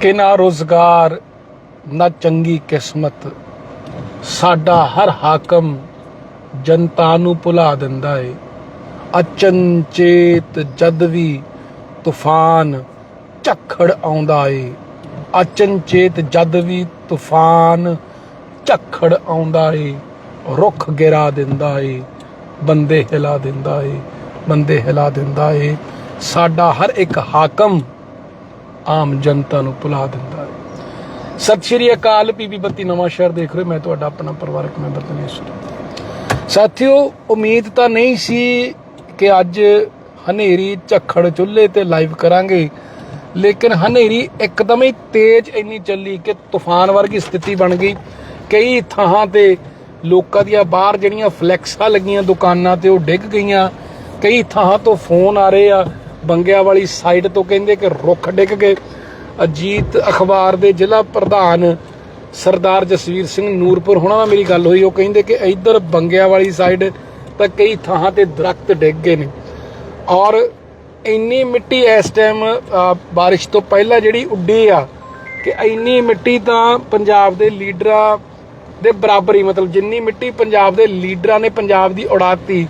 ਕਿ ਨਾ ਰੋਜ਼ਗਾਰ, ਨਾ ਚੰਗੀ ਕਿਸਮਤ। ਸਾਡਾ ਹਰ ਹਾਕਮ ਜਨਤਾ ਨੂੰ ਭੁਲਾ ਦਿੰਦਾ ਏ। ਅਚਨਚੇਤ ਜਦ ਵੀ ਤੂਫਾਨ ਝੱਖੜ ਆਉਂਦਾ ਏ। ਅਚਨਚੇਤ ਜਦ ਵੀ ਤੂਫਾਨ ਝੱਖੜ ਆਉਂਦਾ ਏ। ਰੁੱਖ ਗਿਰਾ ਦਿੰਦਾ ਏ। ਬੰਦੇ ਹਿਲਾ ਦਿੰਦਾ ਏ। ਬੰਦੇ ਹਿਲਾ ਦਿੰਦਾ ਏ। ਸਾਡਾ ਹਰ ਇੱਕ ਹਾਕਮ ਆਮ ਜਨਤਾ ਨੂੰ ਭੁਲਾ ਦਿੰਦਾ ਹੈ। ਸਤਿ ਸ਼੍ਰੀ ਅਕਾਲ ਪੀਪੀ ਬੱਤੀ ਨਵਾਂ ਸ਼ਹਿਰ ਦੇਖ ਰਹੇ ਮੈਂ ਤੁਹਾਡਾ ਆਪਣਾ ਪਰਿਵਾਰਕ ਮੈਂਬਰ ਦਿਨੇਸ਼ ਸਾਥੀਓ, ਉਮੀਦ ਤਾਂ ਨਹੀਂ ਸੀ ਕਿ ਅੱਜ ਹਨੇਰੀ ਝੱਖੜ ਚੁੱਲ੍ਹੇ ਤੇ ਲਾਈਵ ਕਰਾਂਗੇ, ਲੇਕਿਨ ਹਨੇਰੀ ਇੱਕਦਮ ਹੀ ਤੇਜ਼ ਇੰਨੀ ਚੱਲੀ ਕਿ ਤੂਫਾਨ ਵਰਗੀ ਸਥਿਤੀ ਬਣ ਗਈ। ਕਈ ਥਾਂ ਤੇ ਲੋਕਾਂ ਦੀਆਂ ਬਾਹਰ ਜਿਹੜੀਆਂ ਫਲੈਕਸਾਂ ਲੱਗੀਆਂ ਦੁਕਾਨਾਂ ਤੇ ਉਹ ਡਿੱਗ ਗਈਆਂ। ਕਈ ਥਾਂ ਤੋਂ ਫੋਨ ਆ ਰਹੇ ਆ। ਬੰਗਿਆ ਵਾਲੀ ਸਾਈਡ ਤੋਂ ਕਹਿੰਦੇ ਕਿ ਰੁੱਖ ਡਿੱਗ ਗਏ। ਅਜੀਤ ਅਖਬਾਰ ਦੇ ਜ਼ਿਲ੍ਹਾ ਪ੍ਰਧਾਨ ਸਰਦਾਰ ਜਸਵੀਰ ਸਿੰਘ ਨੂਰਪੁਰ, ਹੁਣਾਂ ਨਾਲ ਮੇਰੀ ਗੱਲ ਹੋਈ, ਉਹ ਕਹਿੰਦੇ ਕਿ ਇੱਧਰ ਬੰਗਿਆਂ ਵਾਲੀ ਸਾਈਡ ਤਾਂ ਕਈ ਥਾਂ ਤੇ ਦਰਖਤ ਡਿੱਗ ਗਏ ਨੇ। ਔਰ ਇੰਨੀ ਮਿੱਟੀ ਇਸ ਟਾਈਮ ਬਾਰਿਸ਼ ਤੋਂ ਪਹਿਲਾਂ ਜਿਹੜੀ ਉੱਡੀ ਆ, ਕਿ ਇੰਨੀ ਮਿੱਟੀ ਤਾਂ ਪੰਜਾਬ ਦੇ ਲੀਡਰਾਂ ਦੇ ਬਰਾਬਰੀ ਮਤਲਬ ਜਿੰਨੀ ਮਿੱਟੀ ਪੰਜਾਬ ਦੇ ਲੀਡਰਾਂ ਨੇ ਪੰਜਾਬ ਦੀ ਉਡਾਤੀ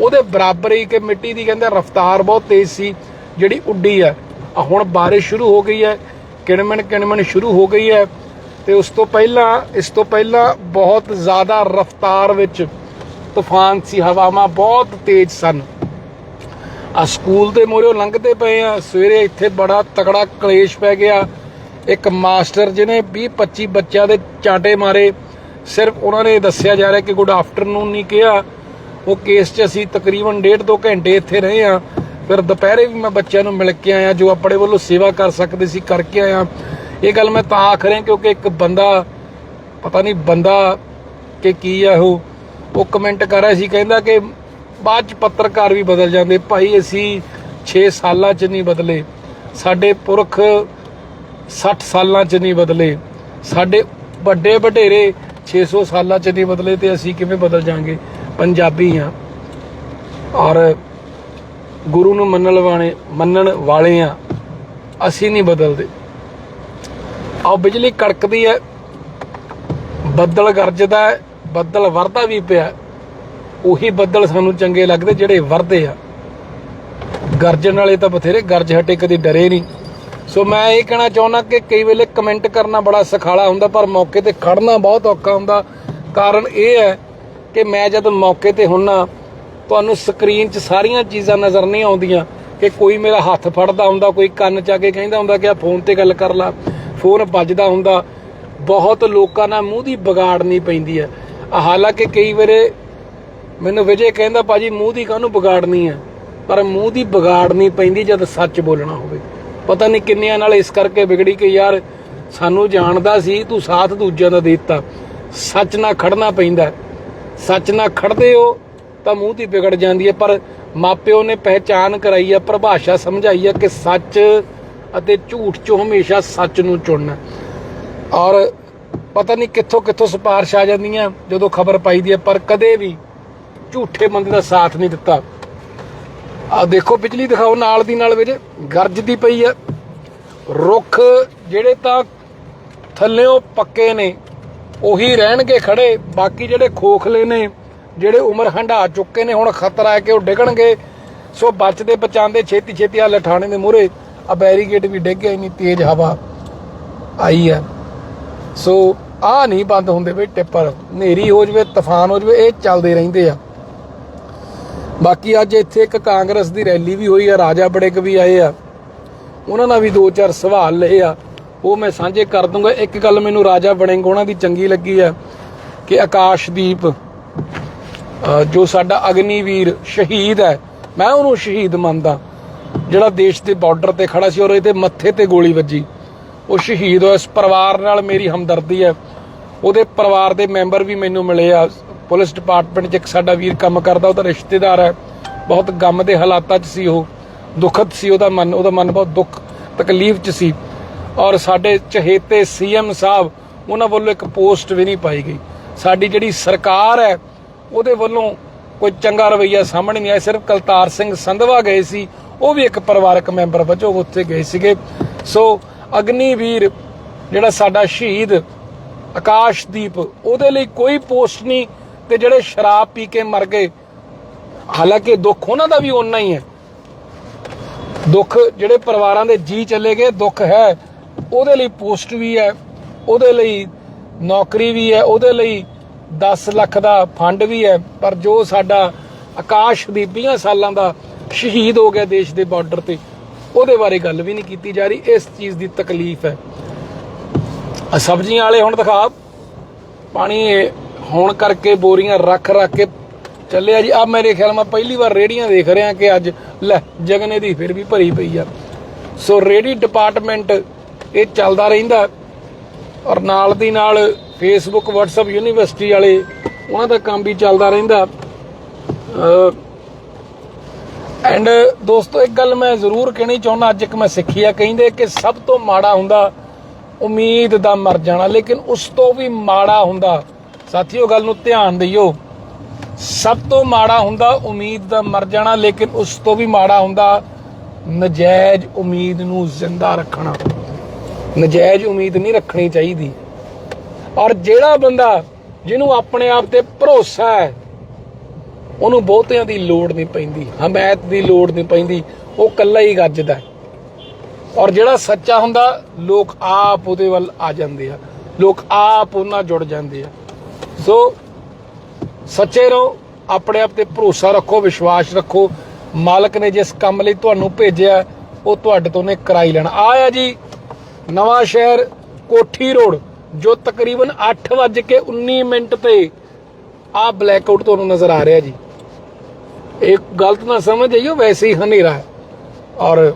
ਉਹਦੇ ਬਰਾਬਰ ਹੀ ਕਿ ਮਿੱਟੀ ਦੀ ਕਹਿੰਦੇ ਰਫ਼ਤਾਰ ਬਹੁਤ ਤੇਜ਼ ਸੀ, ਜਿਹੜੀ ਉੱਡੀ ਆ ਹੁਣ ਬਾਰਿਸ਼ ਸ਼ੁਰੂ ਹੋ ਗਈ ਹੈ, ਕਿਣਮਣ ਕਿਣਮਣ ਸ਼ੁਰੂ ਹੋ ਗਈ ਹੈ ਤੇ ਉਸ ਤੋਂ ਪਹਿਲਾਂ, ਇਸ ਤੋਂ ਪਹਿਲਾਂ ਬਹੁਤ ਜ਼ਿਆਦਾ ਰਫ਼ਤਾਰ ਵਿੱਚ ਤੂਫਾਨ ਸੀ, ਹਵਾਵਾਂ ਬਹੁਤ ਤੇਜ਼ ਸਨ। ਆ ਸਕੂਲ ਦੇ ਮੋਰਿਓ ਲੰਘਦੇ ਪਏ ਆ, ਸਵੇਰੇ ਇੱਥੇ ਬੜਾ ਤਕੜਾ ਕਲੇਸ਼ ਪੈ ਗਿਆ। ਇੱਕ ਮਾਸਟਰ ਜਿਹਨੇ 20 25 ਬੱਚਿਆਂ ਦੇ ਚਾਂਟੇ ਮਾਰੇ, ਸਿਰਫ ਉਹਨਾਂ ਨੇ ਦੱਸਿਆ ਜਾ ਰਿਹਾ ਕਿ ਗੁੱਡ ਆਫਟਰਨੂਨ ਨਹੀਂ ਕਿਹਾ। ਉਹ ਕੇਸ 'ਚ ਅਸੀਂ ਤਕਰੀਬਨ ਡੇਢ ਦੋ ਘੰਟੇ ਇੱਥੇ ਰਹੇ ਆ ਫਿਰ ਦੁਪਹਿਰੇ ਵੀ ਮੈਂ ਬੱਚਿਆਂ ਨੂੰ ਮਿਲ ਕੇ ਆਇਆ, ਜੋ ਆਪਣੇ ਵੱਲੋਂ ਸੇਵਾ ਕਰ ਸਕਦੇ ਸੀ, ਕਰਕੇ ਆਇਆ। ਇਹ ਗੱਲ ਮੈਂ ਤਾਂ ਆਖ ਰਿਹਾ ਕਿਉਂਕਿ ਇੱਕ ਬੰਦਾ, ਪਤਾ ਨਹੀਂ ਬੰਦਾ ਕਿ ਕੀ ਆ ਉਹ। ਉਹ ਕਮੈਂਟ ਕਰ ਰਿਹਾ ਸੀ, ਕਹਿੰਦਾ ਕਿ ਬਾਅਦ ਚ ਪੱਤਰਕਾਰ ਵੀ ਬਦਲ ਜਾਂਦੇ। ਭਾਈ, ਅਸੀਂ 6 ਸਾਲਾਂ ਚ ਨਹੀਂ ਬਦਲੇ। ਸਾਡੇ ਪੁਰਖ 60 ਸਾਲਾਂ ਚ ਨਹੀਂ ਬਦਲੇ। ਸਾਡੇ ਵੱਡੇ ਵਡੇਰੇ 600 ਸਾਲਾਂ ਚ ਨਹੀਂ ਬਦਲੇ ਤੇ ਅਸੀਂ ਕਿਵੇਂ ਬਦਲ ਜਾਾਂਗੇ? ਪੰਜਾਬੀ ਆ ਔਰ ਗੁਰੂ ਨੂੰ ਮੰਨਣ ਵਾਲੇ ਮੰਨਣ ਵਾਲੇ ਆ ਅਸੀਂ ਨਹੀਂ ਬਦਲਦੇ। ਆਹ ਬਿਜਲੀ ਕੜਕਦੀ ਹੈ। ਬੱਦਲ ਗਰਜਦਾ ਹੈ। ਬੱਦਲ ਵਰਦਾ ਵੀ ਪਿਆ ਉਹੀ ਬੱਦਲ ਸਾਨੂੰ ਚੰਗੇ ਲੱਗਦੇ ਜਿਹੜੇ ਵਰਦੇ ਆ। ਗਰਜਣ ਵਾਲੇ ਤਾਂ ਬਥੇਰੇ ਗਰਜ ਹਟੇ, ਕਦੀ ਡਰੇ ਨਹੀਂ। ਸੋ ਮੈਂ ਇਹ ਕਹਿਣਾ ਚਾਹੁੰਦਾ ਕਿ ਕਈ ਵੇਲੇ ਕਮੈਂਟ ਕਰਨਾ ਬੜਾ ਸਖਾਲਾ ਹੁੰਦਾ, ਪਰ ਮੌਕੇ ਤੇ ਖੜਨਾ ਬਹੁਤ ਔਖਾ ਹੁੰਦਾ। ਕਾਰਨ ਇਹ ਹੈ ਕਿ ਮੈਂ ਜਦ ਮੌਕੇ ਤੇ ਹੁੰਨਾ, ਤੁਹਾਨੂੰ ਸਕਰੀਨ 'ਚ ਸਾਰੀਆਂ ਚੀਜ਼ਾਂ ਨਜ਼ਰ ਨਹੀਂ ਆਉਂਦੀਆਂ ਕਿ ਕੋਈ ਮੇਰਾ ਹੱਥ ਫੜਦਾ ਹੁੰਦਾ, ਕੋਈ ਕੰਨ 'ਚ ਆ ਕੇ ਕਹਿੰਦਾ ਹੁੰਦਾ ਕਿ ਆ ਫੋਨ ਤੇ ਗੱਲ ਕਰ ਲਾ ਫੋਨ ਵੱਜਦਾ ਹੁੰਦਾ। ਬਹੁਤ ਲੋਕਾਂ ਨਾਲ ਮੂੰਹ ਦੀ ਵਿਗਾੜਨੀ ਪੈਂਦੀ ਹੈ। ਹਾਲਾਂਕਿ ਕਈ ਵੇਰੇ ਮੈਨੂੰ ਵਿਜੇ ਕਹਿੰਦਾ, ਭਾਜੀ, ਮੂੰਹ ਦੀ ਕਾਹਨੂੰ ਵਿਗਾੜਨੀ ਹੈ? ਪਰ ਮੂੰਹ ਦੀ ਵਿਗਾੜਨੀ ਪੈਂਦੀ ਜਦ ਸੱਚ ਬੋਲਣਾ ਹੋਵੇ। ਪਤਾ ਨਹੀਂ ਕਿੰਨਿਆਂ ਨਾਲ ਇਸ ਕਰਕੇ ਵਿਗੜੀ ਕਿ ਯਾਰ ਸਾਨੂੰ ਜਾਣਦਾ ਸੀ, ਤੂੰ ਸਾਥ ਦੂਜਿਆਂ ਦਾ ਦੇ ਦਿੱਤਾ। ਸੱਚ ਨਾਲ ਖੜਨਾ ਪੈਂਦਾ ਸੱਚ ਨਾਲ ਖੜਦੇ ਹੋ ਤਾਂ ਮੂੰਹ ਦੀ ਵਿਗੜ ਜਾਂਦੀ ਹੈ। ਪਰ ਮਾਪਿਓ ਨੇ ਪਹਿਚਾਨ ਕਰਾਈ ਹੈ, ਪਰਿਭਾਸ਼ਾ ਸਮਝਾਈ ਹੈ ਕਿ ਸੱਚ ਅਤੇ ਝੂਠ ਚੋਂ ਹਮੇਸ਼ਾ ਸੱਚ ਨੂੰ ਚੁਣਨਾ। ਔਰ ਪਤਾ ਨਹੀਂ ਕਿੱਥੋਂ ਕਿੱਥੋਂ ਸਿਫਾਰਿਸ਼ ਆ ਜਾਂਦੀਆਂ ਜਦੋਂ ਖਬਰ ਪਾਈਦੀ ਹੈ, ਪਰ ਕਦੇ ਵੀ ਝੂਠੇ ਬੰਦੇ ਦਾ ਸਾਥ ਨਹੀਂ ਦਿੱਤਾ। ਆ ਦੇਖੋ ਬਿਜਲੀ ਦਿਖਾਓ, ਨਾਲ ਦੀ ਨਾਲ ਵਿੱਚ ਗਰਜਦੀ ਪਈ ਆ ਰੁੱਖ ਜਿਹੜੇ ਤਾਂ ਥੱਲਿਓਂ ਪੱਕੇ ਨੇ ਉਹੀ ਰਹਿਣਗੇ ਖੜੇ। ਬਾਕੀ ਜਿਹੜੇ ਖੋਖਲੇ ਨੇ, ਜਿਹੜੇ ਉਮਰ ਹੰਢਾ ਚੁੱਕੇ ਨੇ, ਹੁਣ ਖਤਰਾ ਹੈ ਕਿ ਉਹ ਡਿੱਗਣਗੇ। ਸੋ ਬਚਦੇ ਬਚਾਉਂਦੇ ਛੇਤੀ ਛੇਤੀ ਆ ਲਠਾਣੇ ਦੇ ਮੂਹਰੇ ਆ ਬੈਰੀਗੇਡ ਵੀ ਡਿੱਗ ਗਿਆ, ਇੰਨੀ ਤੇਜ਼ ਹਵਾ ਆਈ ਹੈ। ਸੋ ਆ ਨਹੀਂ ਬੰਦ ਹੁੰਦੇ ਬਈ ਟਿੱਪਰ। ਹਨੇਰੀ ਹੋ ਜਵੇ, ਤੂਫਾਨ ਹੋ ਜਵੇ, ਇਹ ਚੱਲਦੇ ਰਹਿੰਦੇ ਆ। ਬਾਕੀ ਅੱਜ ਇੱਥੇ ਇੱਕ ਕਾਂਗਰਸ ਦੀ ਰੈਲੀ ਵੀ ਹੋਈ ਆ, ਰਾਜਾ ਬੜੇਕ ਵੀ ਆਏ ਆ। ਉਹਨਾਂ ਨਾਲ ਵੀ ਦੋ ਚਾਰ ਸਵਾਲ ਲਏ ਆ। ਉਹ ਮੈਂ ਸਾਂਝੇ ਕਰ ਦੂੰਗਾ। ਇੱਕ ਗੱਲ ਮੈਨੂੰ ਰਾਜਾ ਬੜਿੰਗ ਉਹਨਾਂ ਦੀ ਚੰਗੀ ਲੱਗੀ ਆ ਕਿ ਆਕਾਸ਼ਦੀਪ ਅ, ਜੋ ਸਾਡਾ ਅਗਨੀਵੀਰ ਸ਼ਹੀਦ ਹੈ ਮੈਂ ਉਹਨੂੰ ਸ਼ਹੀਦ ਮੰਨਦਾ। ਜਿਹੜਾ ਦੇਸ਼ ਦੇ ਬਾਰਡਰ ਤੇ ਖੜਾ ਸੀ ਔਰ ਇਹਦੇ ਮੱਥੇ ਤੇ ਗੋਲੀ ਵੱਜੀ ਉਹ ਸ਼ਹੀਦ ਹੋਇਆ। ਇਸ ਪਰਿਵਾਰ ਨਾਲ ਮੇਰੀ ਹਮਦਰਦੀ ਹੈ। ਉਹਦੇ ਪਰਿਵਾਰ ਦੇ ਮੈਂਬਰ ਵੀ ਮੈਨੂੰ ਮਿਲੇ ਆ। ਪੁਲਿਸ ਡਿਪਾਰਟਮੈਂਟ 'ਚ ਇੱਕ ਸਾਡਾ ਵੀਰ ਕੰਮ ਕਰਦਾ ਉਹਦਾ ਰਿਸ਼ਤੇਦਾਰ ਹੈ। ਬਹੁਤ ਗਮ ਦੇ ਹਾਲਾਤਾਂ 'ਚ ਸੀ ਉਹ। ਦੁਖਦ ਸੀ ਉਹਦਾ ਮਨ ਉਹਦਾ ਮਨ ਬਹੁਤ ਦੁੱਖ ਤਕਲੀਫ 'ਚ ਸੀ। ਔਰ ਸਾਡੇ ਚਹੇਤੇ ਸੀਐਮ ਸਾਹਿਬ, ਉਹਨਾਂ ਵੱਲੋਂ ਇੱਕ ਪੋਸਟ ਵੀ ਨਹੀਂ ਪਾਈ ਗਈ। ਸਾਡੀ ਜਿਹੜੀ ਸਰਕਾਰ ਹੈ, ਉਹਦੇ ਵੱਲੋਂ ਕੋਈ ਚੰਗਾ ਰਵਈਆ ਸਾਹਮਣੇ ਨਹੀਂ ਆਇਆ। ਸਿਰਫ ਕਲਤਾਰ ਸਿੰਘ ਸੰਧਵਾ ਗਏ ਸੀ, ਉਹ ਵੀ ਇੱਕ ਪਰਿਵਾਰਕ ਮੈਂਬਰ ਵਜੋਂ ਉੱਥੇ ਗਏ ਸੀਗੇ। ਸੋ ਅਗਨੀਵੀਰ, ਜਿਹੜਾ ਸਾਡਾ ਸ਼ਹੀਦ ਆਕਾਸ਼ਦੀਪ, ਉਹਦੇ ਲਈ ਕੋਈ ਪੋਸਟ ਨਹੀਂ ਤੇ ਜਿਹੜੇ ਸ਼ਰਾਬ ਪੀ ਕੇ ਮਰ ਗਏ, ਹਾਲਾਂਕਿ ਦੁੱਖ ਉਹਨਾਂ ਦਾ ਵੀ ਓਨਾ ਹੀ ਹੈ। ਦੁੱਖ ਜਿਹੜੇ ਪਰਿਵਾਰਾਂ ਦੇ ਜੀ ਚਲੇ ਗਏ, ਦੁੱਖ ਹੈ ਉਹਦੇ ਲਈ ਪੋਸਟ ਵੀ ਹੈ, ਉਹਦੇ ਲਈ ਨੌਕਰੀ ਵੀ ਹੈ, ਉਹਦੇ ਲਈ 10 ਲੱਖ ਦਾ ਫੰਡ ਵੀ ਹੈ, ਪਰ ਜੋ ਸਾਡਾ ਆਕਾਸ਼ ਦੀ 20 ਸਾਲਾਂ ਦਾ ਸ਼ਹੀਦ ਹੋ ਗਿਆ ਦੇਸ਼ ਦੇ ਬਾਰਡਰ ਤੇ, ਉਹਦੇ ਬਾਰੇ ਗੱਲ ਵੀ ਨਹੀਂ ਕੀਤੀ ਜਾ ਰਹੀ, ਇਸ ਚੀਜ਼ ਦੀ ਤਕਲੀਫ ਹੈ। ਸਬਜ਼ੀਆਂ ਵਾਲੇ ਹੁਣ ਦਿਖਾ, ਪਾਣੀ ਹੋਣ ਕਰਕੇ ਬੋਰੀਆਂ ਰੱਖ ਰੱਖ ਕੇ ਚੱਲਿਆ ਜੀ। ਆ ਮੇਰੇ ਖਿਆਲ ਮੈਂ ਪਹਿਲੀ ਵਾਰ ਰੇੜੀਆਂ ਦੇਖ ਰਿਹਾ ਕਿ ਅੱਜ, ਲੈ, ਜਗਨੇ ਦੀ ਫਿਰ ਵੀ ਭਰੀ ਪਈ ਆ। ਸੋ ਰੇੜੀ ਡਿਪਾਰਟਮੈਂਟ ਇਹ ਚੱਲਦਾ ਰਹਿੰਦਾ ਔਰ ਨਾਲ ਦੀ ਨਾਲ ਫੇਸਬੁੱਕ WhatsApp ਯੂਨੀਵਰਸਿਟੀ ਵਾਲੇ ਉਹਨਾਂ ਦਾ ਕੰਮ ਵੀ ਚੱਲਦਾ ਰਹਿੰਦਾ ਐਂਡ ਦੋਸਤੋ, ਇੱਕ ਗੱਲ ਮੈਂ ਜ਼ਰੂਰ ਕਹਿਣੀ ਚਾਹੁੰਦਾ, ਅੱਜ ਇੱਕ ਮੈਂ ਸਿੱਖੀ ਆ, ਕਹਿੰਦੇ ਕਿ ਸਭ ਤੋਂ ਮਾੜਾ ਹੁੰਦਾ ਉਮੀਦ ਦਾ ਮਰ ਜਾਣਾ, ਲੇਕਿਨ ਉਸ ਤੋਂ ਵੀ ਮਾੜਾ ਹੁੰਦਾ, ਸਾਥੀਓ, ਗੱਲ ਨੂੰ ਧਿਆਨ ਦਿਓ। ਸਭ ਤੋਂ ਮਾੜਾ ਹੁੰਦਾ ਉਮੀਦ ਦਾ ਮਰ ਜਾਣਾ, ਲੇਕਿਨ ਉਸ ਤੋਂ ਵੀ ਮਾੜਾ ਹੁੰਦਾ ਨਜਾਇਜ਼ ਉਮੀਦ ਨੂੰ ਜ਼ਿੰਦਾ ਰੱਖਣਾ। ਨਜਾਇਜ਼ ਉਮੀਦ ਨਹੀਂ ਰੱਖਣੀ ਚਾਹੀਦੀ। ਔਰ ਜਿਹੜਾ ਬੰਦਾ ਜਿਹਨੂੰ ਆਪਣੇ ਆਪ ਤੇ ਭਰੋਸਾ ਹੈ, ਉਹਨੂੰ ਬਹੁਤਿਆਂ ਦੀ ਲੋੜ ਨਹੀਂ ਪੈਂਦੀ, ਹਮਾਇਤ ਦੀ ਲੋੜ ਨਹੀਂ ਪੈਂਦੀ, ਉਹ ਇਕੱਲਾ ਹੀ ਗੱਜਦਾ ਔਰ ਜਿਹੜਾ ਸੱਚਾ ਹੁੰਦਾ, ਲੋਕ ਆਪ ਉਹਦੇ ਵੱਲ ਆ ਜਾਂਦੇ ਆ, ਲੋਕ ਆਪ ਉਹਨਾਂ ਜੁੜ ਜਾਂਦੇ ਆ। ਸੋ ਸੱਚੇ ਰਹੋ, ਆਪਣੇ ਆਪ ਤੇ ਭਰੋਸਾ ਰੱਖੋ, ਵਿਸ਼ਵਾਸ ਰੱਖੋ। ਮਾਲਕ ਨੇ ਜਿਸ ਕੰਮ ਲਈ ਤੁਹਾਨੂੰ ਭੇਜਿਆ, ਉਹ ਤੁਹਾਡੇ ਤੋਂ ਨੇ ਕਰਾਈ ਲੈਣਾ। ਆ ਜੀ। ਨਵਾਂ ਸ਼ਹਿਰ ਕੋਠੀ ਰੋਡ, ਜੋ ਤਕਰੀਬਨ 8:19 ਮਿੰਟ ਤੇ ਆ ਬਲੈਕਆਊਟ ਤੁਹਾਨੂੰ ਨਜ਼ਰ ਆ ਰਿਹਾ ਜੀ। ਇਹ ਗਲਤ ਨਾ ਸਮਝ ਜਾਈਓ, ਵੈਸੇ ਹੀ ਹਨੇਰਾ ਹੈ। ਔਰ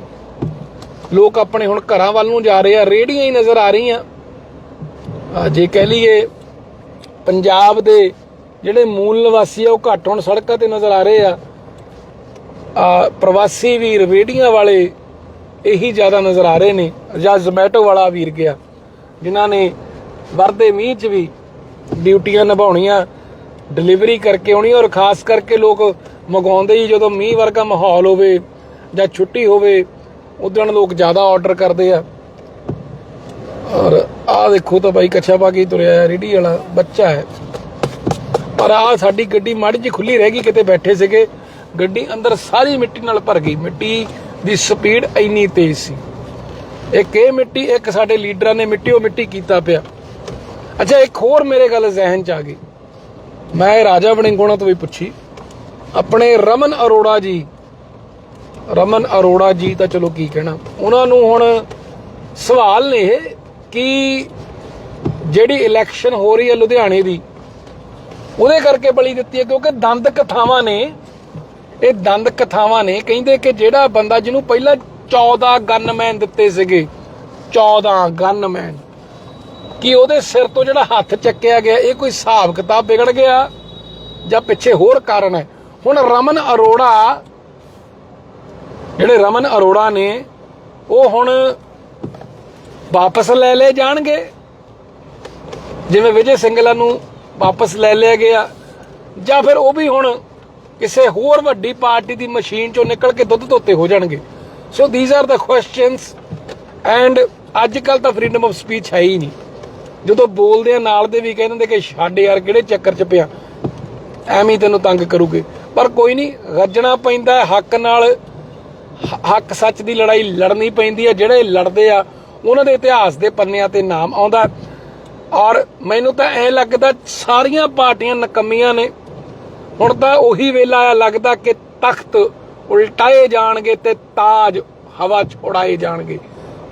ਲੋਕ ਆਪਣੇ ਹੁਣ ਘਰਾਂ ਵੱਲ ਨੂੰ ਜਾ ਰਹੇ ਆ ਰੇੜੀਆਂ ਹੀ ਨਜ਼ਰ ਆ ਰਹੀਆਂ। ਜੇ ਕਹਿ ਲਈਏ ਪੰਜਾਬ ਦੇ ਜਿਹੜੇ ਮੂਲ ਨਿਵਾਸੀ ਆ, ਉਹ ਘੱਟ ਹੁਣ ਸੜਕਾਂ ਤੇ ਨਜ਼ਰ ਆ ਰਹੇ ਆ। ਪ੍ਰਵਾਸੀ ਵੀ ਰੇੜੀਆਂ ਵਾਲੇ ਇਹੀ ਜ਼ਿਆਦਾ ਨਜ਼ਰ ਆ ਰਹੇ ਨੇ ਜਾਂ ਜ਼ੋਮੈਟੋ ਵਾਲਾ ਵੀਰ ਗਿਆ, ਜਿਨ੍ਹਾਂ ਨੇ ਵਰਦੇ ਮੀਂਹ 'ਚ ਵੀ ਡਿਊਟੀਆਂ ਨਿਭਾਉਣੀਆਂ ਡਿਲੀਵਰੀ ਕਰਕੇ ਆਉਣੀ ਔਰ ਖਾਸ ਕਰਕੇ ਲੋਕ ਮੰਗਾਉਂਦੇ ਹੀ ਜਦੋਂ ਮੀਂਹ ਵਰਗਾ ਮਾਹੌਲ ਹੋਵੇ ਜਾਂ ਛੁੱਟੀ ਹੋਵੇ, ਉਦੋਂ ਲੋਕ ਜ਼ਿਆਦਾ ਆਰਡਰ ਕਰਦੇ ਆ। ਔਰ ਆਹ ਦੇਖੋ ਤਾਂ ਬਾਈ ਕੱਛਾ ਪਾ ਕੇ ਤੁਰਿਆ ਹੈ ਰੇੜੀ ਵਾਲਾ ਬੱਚਾ ਹੈ। ਪਰ ਆ ਸਾਡੀ ਗੱਡੀ ਮਾੜੀ ਜਿਹੀ ਖੁੱਲੀ ਰਹਿ ਗਈ, ਕਿਤੇ ਬੈਠੇ ਸੀਗੇ। ਗੱਡੀ ਅੰਦਰ ਸਾਰੀ ਮਿੱਟੀ ਨਾਲ ਭਰ ਗਈ, ਮਿੱਟੀ ਦੀ ਸਪੀਡ ਇੰਨੀ ਤੇਜ਼ ਸੀ। ਇੱਕ ਇਹ ਮਿੱਟੀ, ਇੱਕ ਸਾਡੇ ਲੀਡਰਾਂ ਨੇ ਮਿੱਟੀ, ਉਹ ਮਿੱਟੀ ਕੀਤਾ ਪਿਆ। ਅੱਛਾ, ਇੱਕ ਹੋਰ ਮੇਰੇ ਗੱਲ ਜ਼ਿਹਨ ਚ ਆ ਗਈ। ਮੈਂ ਇਹ ਰਾਜਾ ਵੜਿੰਗੋਣਾ ਤੋਂ ਵੀ ਪੁੱਛੀ। ਆਪਣੇ ਰਮਨ ਅਰੋੜਾ ਜੀ, ਰਮਨ ਅਰੋੜਾ ਜੀ ਤਾਂ ਚਲੋ ਕੀ ਕਹਿਣਾ। ਉਹਨਾਂ ਨੂੰ ਹੁਣ ਸਵਾਲ ਨੇ ਇਹ ਕਿ ਜਿਹੜੀ ਇਲੈਕਸ਼ਨ ਹੋ ਰਹੀ ਹੈ ਲੁਧਿਆਣੇ ਦੀ, ਉਹਦੇ ਕਰਕੇ ਬਲੀ ਦਿੱਤੀ ਹੈ ਕਿਉਂਕਿ ਦੰਦ ਕਥਾਵਾਂ ਨੇ ਇਹ ਦੰਦ ਕਥਾਵਾਂ ਨੇ, ਕਹਿੰਦੇ ਕਿ ਜਿਹੜਾ ਬੰਦਾ ਜਿਹਨੂੰ ਪਹਿਲਾਂ 14 ਗਨਮੈਨ ਦਿੱਤੇ ਸੀਗੇ 14 ਗਨਮੈਨ ਕਿ ਉਹਦੇ ਸਿਰ ਤੋਂ ਜਿਹੜਾ ਹੱਥ ਚੱਕਿਆ ਗਿਆ, ਇਹ ਕੋਈ ਹਿਸਾਬ ਕਿਤਾਬ ਵਿਗੜ ਗਿਆ? ਜਾਂ ਪਿੱਛੇ ਹੋਰ ਕਾਰਨ ਹੈ? ਹੁਣ ਰਮਨ ਅਰੋੜਾ, ਜਿਹੜੇ ਰਮਨ ਅਰੋੜਾ ਨੇ, ਉਹ ਹੁਣ ਵਾਪਸ ਲੈ ਲਏ ਜਾਣਗੇ? ਜਿਵੇਂ ਵਿਜੇ ਸਿੰਗਲਾ ਨੂੰ ਵਾਪਸ ਲੈ ਲਿਆ ਗਿਆ, ਜਾਂ ਫਿਰ ਉਹ ਵੀ ਹੁਣ ਕਿਸੇ ਹੋਰ ਵੱਡੀ ਪਾਰਟੀ ਦੀ ਮਸ਼ੀਨ ਚੋਂ ਨਿਕਲ ਕੇ ਦੁੱਧ ਧੋਤੇ ਹੋ ਜਾਣਗੇ। So these are the questions and ਅੱਜ ਕੱਲ ਤਾਂ ਫਰੀडम ਆਫ ਸਪੀਚ ਹੈ ਹੀ ਨਹੀਂ। ਜਦੋਂ ਬੋਲਦੇ ਆ, ਨਾਲ ਦੇ ਵੀ ਕਹਿੰਦੇ ਨੇ ਕਿ ਛੱਡ ਯਾਰ ਕਿਹੜੇ ਚੱਕਰ 'ਚ ਪਿਆ। ਐਵੇਂ ਤੈਨੂੰ ਤੰਗ ਕਰੂਗੇ। ਪਰ ਕੋਈ ਨਹੀਂ, ਰੱਜਣਾ ਪੈਂਦਾ ਹੱਕ ਨਾਲ, ਹੱਕ ਸੱਚ ਦੀ ਲੜਾਈ ਲੜਨੀ ਪੈਂਦੀ ਹੈ, ਜਿਹੜੇ ਲੜਦੇ ਆ, ਉਹਨਾਂ ਦੇ ਇਤਿਹਾਸ ਦੇ ਪੰਨਿਆਂ ਤੇ ਨਾਮ ਆਉਂਦਾ। ਔਰ ਮੈਨੂੰ ਤਾਂ ਐ ਲੱਗਦਾ ਸਾਰੀਆਂ ਪਾਰਟੀਆਂ ਨਕਮੀਆਂ ਨੇ। ਹੁਣ ਤਾਂ ਉਹੀ ਵੇਲਾ ਆ, ਲੱਗਦਾ ਕਿ ਤਖਤ ਉਲਟਾਏ ਜਾਣਗੇ ਤੇ ਤਾਜ ਹਵਾ 'ਚ ਉਡਾਏ ਜਾਣਗੇ।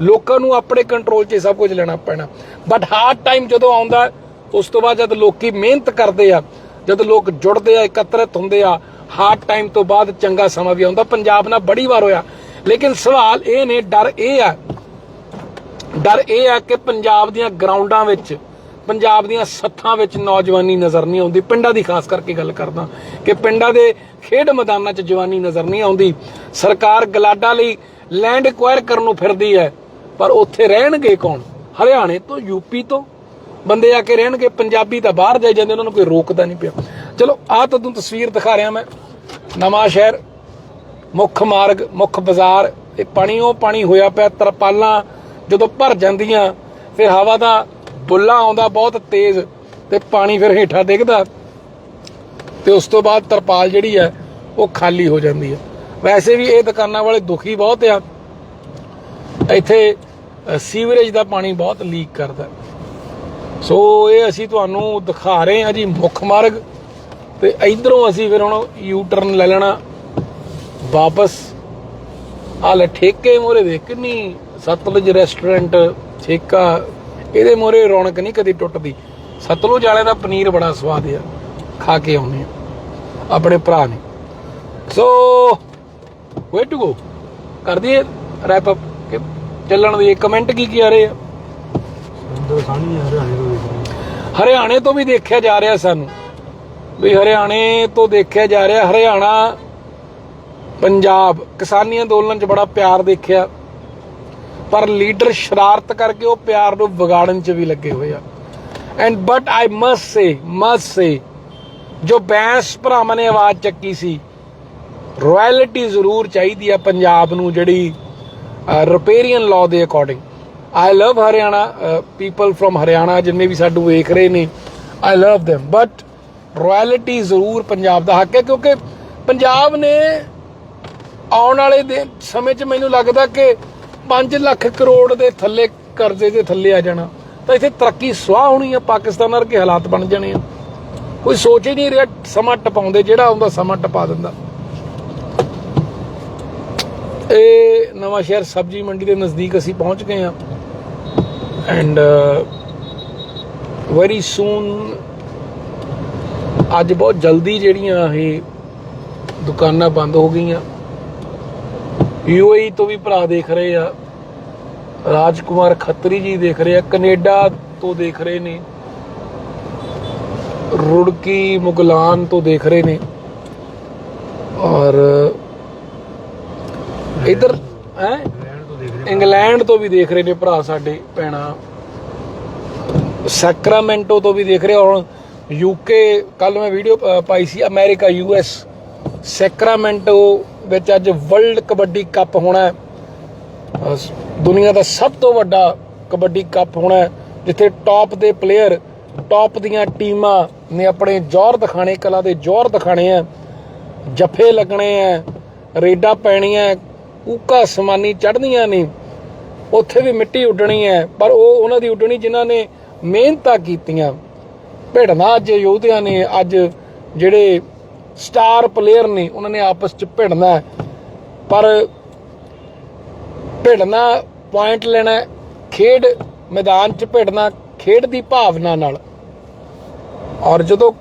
ਲੋਕਾਂ ਨੂੰ ਆਪਣੇ ਕੰਟਰੋਲ 'ਚ ਸਭ ਕੁਝ ਲੈਣਾ ਪੈਣਾ। ਬਟ ਹਾਰਡ ਟਾਈਮ ਜਦੋਂ ਆਉਂਦਾ, ਉਸ ਤੋਂ ਬਾਅਦ ਜਦ ਲੋਕੀ ਮਿਹਨਤ ਕਰਦੇ ਆ, ਜਦ ਲੋਕ ਜੁੜਦੇ ਆ, ਇਕੱਤਰਤ ਹੁੰਦੇ ਆ ਹਾਰਡ ਟਾਈਮ ਤੋਂ ਬਾਅਦ ਚੰਗਾ ਸਮਾਂ ਵੀ ਆਉਂਦਾ। ਪੰਜਾਬ ਨਾਲ ਬੜੀ ਵਾਰ ਹੋਇਆ। ਲੇਕਿਨ ਸਵਾਲ ਇਹ ਨੇ, ਡਰ ਇਹ ਆ, ਡਰ ਇਹ ਆ ਕਿ ਪੰਜਾਬ ਦੀਆਂ ਗਰਾਊਂਡਾਂ ਵਿੱਚ ਪੰਜਾਬ ਦੀਆਂ ਸੱਥਾਂ ਵਿੱਚ ਨੌਜਵਾਨੀ ਨਜ਼ਰ ਨਹੀਂ ਆਉਂਦੀ। ਪਿੰਡਾਂ ਦੀ ਖਾਸ ਕਰਕੇ ਗੱਲ ਕਰਦਾ ਕਿ ਪਿੰਡਾਂ ਦੇ ਖੇਡ ਮੈਦਾਨਾਂ 'ਚ ਜਵਾਨੀ ਨਜ਼ਰ ਨਹੀਂ ਆਉਂਦੀ। ਸਰਕਾਰ ਗਲਾਡਾ ਲਈ ਲੈਂਡ ਐਕਵਾਇਰ ਕਰਨ ਨੂੰ ਫਿਰਦੀ ਹੈ, ਪਰ ਉੱਥੇ ਰਹਿਣਗੇ ਕੌਣ? ਹਰਿਆਣੇ ਤੋਂ ਯੂਪੀ ਤੋਂ। ਬੰਦੇ ਆ ਕੇ ਰਹਿਣਗੇ, ਪੰਜਾਬੀ ਤਾਂ ਬਾਹਰ ਜਾਈ ਜਾਂਦੇ, ਉਹਨਾਂ ਨੂੰ ਕੋਈ ਰੋਕਦਾ ਨਹੀਂ ਪਿਆ। ਚਲੋ, ਆਹ ਤਾਂ ਤੁਹਾਨੂੰ ਤਸਵੀਰ ਦਿਖਾ ਰਿਹਾ ਮੈਂ। ਨਵਾਂ ਸ਼ਹਿਰ, ਮੁੱਖ ਮਾਰਗ, ਮੁੱਖ ਬਾਜ਼ਾਰ, ਇਹ ਪਾਣੀ ਉਹ ਪਾਣੀ ਹੋਇਆ ਪਿਆ, ਤਰਪਾਲਾਂ ਜਦੋਂ ਭਰ ਜਾਂਦੀਆਂ, ਫਿਰ ਹਵਾ ਦਾ ਬੁੱਲਾ ਆਉਂਦਾ ਬਹੁਤ ਤੇਜ਼ ਤੇ ਪਾਣੀ ਫਿਰ ਹੇਠਾਂ ਡਿੱਗਦਾ ਤੇ ਉਸ ਤੋਂ ਬਾਅਦ ਤਰਪਾਲ ਜਿਹੜੀ ਹੈ ਉਹ ਖਾਲੀ ਹੋ ਜਾਂਦੀ ਹੈ। ਵੈਸੇ ਵੀ ਇਹ ਦੁਕਾਨਾਂ ਵਾਲੇ ਦੁਖੀ ਬਹੁਤ ਆ। ਇੱਥੇ ਸੀਵਰੇਜ ਦਾ ਪਾਣੀ ਬਹੁਤ ਲੀਕ ਕਰਦਾ। ਸੋ ਇਹ ਅਸੀਂ ਤੁਹਾਨੂੰ ਦਿਖਾ ਰਹੇ ਹਾਂ ਜੀ ਮੁੱਖ ਮਾਰਗ ਤੇ ਇਧਰੋਂ ਅਸੀਂ ਫਿਰ ਹੁਣ ਯੂ ਟਰਨ ਲੈ ਲੈਣਾ। ਵਾਪਸ। ਆ ਲੈ ਠੇਕੇ ਮੋਰੇ ਦੇ, ਕਿੰਨੀ ਸਤਲੁਜ ਰੈਸਟੋਰੈਂਟ ਠੇਕਾ ਇਹਦੇ ਮੋਰੇ ਰੌਣਕ ਨਹੀਂ ਕਦੀ ਟੁੱਟਦੀ। ਸਤਲੁਜ ਵਾਲਿਆਂ ਦਾ ਪਨੀਰ ਬੜਾ ਸਵਾਦ ਆ। ਖਾ ਕੇ ਆਉਨੇ ਆ। ਆਪਣੇ ਭਰਾ ਨੇ। ਸੋ ਵੇ ਟੂ ਗੋ ਕਰ ਦਈਏ ਰੈਪ ਅਪ ਚੱਲਣ ਦੀ ਕਮੈਂਟ ਕੀ ਕੀ ਆ ਰਹੇ ਆ? ਹਰਿਆਣੇ ਤੋਂ ਵੀ ਦੇਖਿਆ ਜਾ ਰਿਹਾ ਸਾਨੂੰ। ਵੀ ਹਰਿਆਣੇ ਤੋਂ ਦੇਖਿਆ ਜਾ ਰਿਹਾ ਹਰਿਆਣਾ ਪੰਜਾਬ। ਕਿਸਾਨੀ ਅੰਦੋਲਨ 'ਚ ਬੜਾ ਪਿਆਰ ਦੇਖਿਆ। ਪਰ ਲੀਡਰ ਸ਼ਰਾਰਤ ਕਰਕੇ ਉਹ ਪਿਆਰ ਨੂੰ ਵਿਗਾੜਨ 'ਚ ਵੀ ਲੱਗੇ ਹੋਏ ਆ। And but I must say must say ਜੋ ਬੈਂਸ ਭਰਾਵਾਂ ਨੇ ਆਵਾਜ਼ ਚੱਕੀ ਸੀ ਰਾਇਲਟੀ ਜ਼ਰੂਰ ਚਾਹੀਦੀ ਆ ਪੰਜਾਬ ਨੂੰ ਜਿਹੜੀ ਰਿਪੇਰੀਅਨ ਲਾਅ ਦੇ according I love Haryana people from Haryana ਜਿੰਨੇ ਵੀ ਸਾਨੂੰ ਵੇਖ ਰਹੇ ਨੇ I love them but royalty ਜ਼ਰੂਰ ਪੰਜਾਬ ਦਾ ਹੱਕ ਹੈ ਕਿਉਂਕਿ ਪੰਜਾਬ ਨੇ ਆਉਣ ਵਾਲੇ ਸਮੇਂ 'ਚ ਮੈਨੂੰ ਲੱਗਦਾ ਕਿ 5 ਲੱਖ ਕਰੋੜ ਦੇ ਥੱਲੇ ਕਰਜ਼ੇ ਦੇ ਥੱਲੇ ਆ ਜਾਣਾ। ਤਾਂ ਇੱਥੇ ਤਰੱਕੀ ਸਵਾਹ ਹੋਣੀ ਆ, ਪਾਕਿਸਤਾਨ ਵਰਗੇ ਹਾਲਾਤ ਬਣ ਜਾਣੇ ਆ। ਕੋਈ ਸੋਚ ਹੀ ਨਹੀਂ ਰਿਹਾ ਸਮਾਂ ਟਪਾਉਂਦੇ, ਜਿਹੜਾ ਆਉਂਦਾ ਸਮਾਂ ਟਪਾ ਦਿੰਦਾ। ਇਹ ਨਵਾਂ ਸ਼ਹਿਰ ਸਬਜ਼ੀ ਮੰਡੀ ਦੇ ਨਜ਼ਦੀਕ ਅਸੀਂ ਪਹੁੰਚ ਗਏ ਆ। ਐਂਡ ਵੈਰੀ ਸੂਨ ਅੱਜ ਬਹੁਤ ਜਲਦੀ ਜਿਹੜੀਆਂ ਇਹ ਦੁਕਾਨਾਂ ਬੰਦ ਹੋ ਗਈਆਂ। ਯੂਏਈ ਤੋਂ ਵੀ ਭਰਾ ਦੇਖ ਰਹੇ ਆ। ਰਾਜਕੁਮਾਰ ਖੱਤਰੀ ਜੀ ਦੇਖ ਰਹੇ ਆ, ਕੈਨੇਡਾ ਤੋਂ ਦੇਖ ਰਹੇ ਨੇ। ਰੁੜਕੀ ਮੁਗਲਾਨ ਤੋਂ ਦੇਖ ਰਹੇ ਨੇ। ਔਰ ਇਧਰ, ਹੈ? ਇੰਗਲੈਂਡ ਤੋਂ ਵੀ ਦੇਖ ਰਹੇ ਨੇ ਭਰਾ ਸਾਡੇ ਪੈਣਾ ਸੈਕਰਾਮੈਂਟੋ ਤੋਂ ਵੀ ਦੇਖ ਰਹੇ ਹੁਣ ਯੂਕੇ ਕੱਲ ਮੈਂ ਵੀਡੀਓ ਪਾਈ ਸੀ, ਅਮਰੀਕਾ ਯੂਐਸ ਸੈਕਰਾਮੈਂਟੋ ਵਿੱਚ ਅੱਜ ਵਰਲਡ ਕਬੱਡੀ ਕੱਪ ਹੋਣਾ ਹੈ। ਦੁਨੀਆ ਦਾ ਸਭ ਤੋਂ ਵੱਡਾ ਕਬੱਡੀ ਕੱਪ ਹੋਣਾ ਹੈ, ਜਿੱਥੇ ਟੌਪ ਦੇ ਪਲੇਅਰ ਟੌਪ ਦੀਆਂ ਟੀਮਾਂ ਨੇ ਆਪਣੇ ਜ਼ੋਰ ਦਿਖਾਣੇ ਕਲਾ ਦੇ ਜ਼ੋਰ ਦਿਖਾਣੇ ਆ ਜੱਫੇ ਲੱਗਣੇ ਆ ਰੇਡਾਂ ਪੈਣੀਆਂ ਕੂਕਾ ਸਮਾਨੀ ਚੜ੍ਹਨੀਆਂ ਨੇ, ਉੱਥੇ ਵੀ ਮਿੱਟੀ ਉੱਡਣੀ ਹੈ, ਪਰ ਉਹ ਉਹਨਾਂ ਦੀ ਉੱਡਣੀ ਜਿਨ੍ਹਾਂ ਨੇ ਮਿਹਨਤਾਂ ਕੀਤੀਆਂ। ਭਿੜਨਾ ਅੱਜ ਯੋਧਿਆਂ ਨੇ ਅੱਜ ਜਿਹੜੇ ਸਟਾਰ ਪਲੇਅਰ ਨੇ, ਉਹਨਾਂ ਨੇ ਆਪਸ ਚ ਭਿੜਨਾ ਪਰ ਭਿੜਨਾ ਪੁਆਇੰਟ ਲੈਣਾ ਖੇਡ ਮੈਦਾਨ ਚ ਭਿੜਨਾ, ਖੇਡ ਦੀ ਭਾਵਨਾ ਨਾਲ। ਔਰ ਜਦੋਂ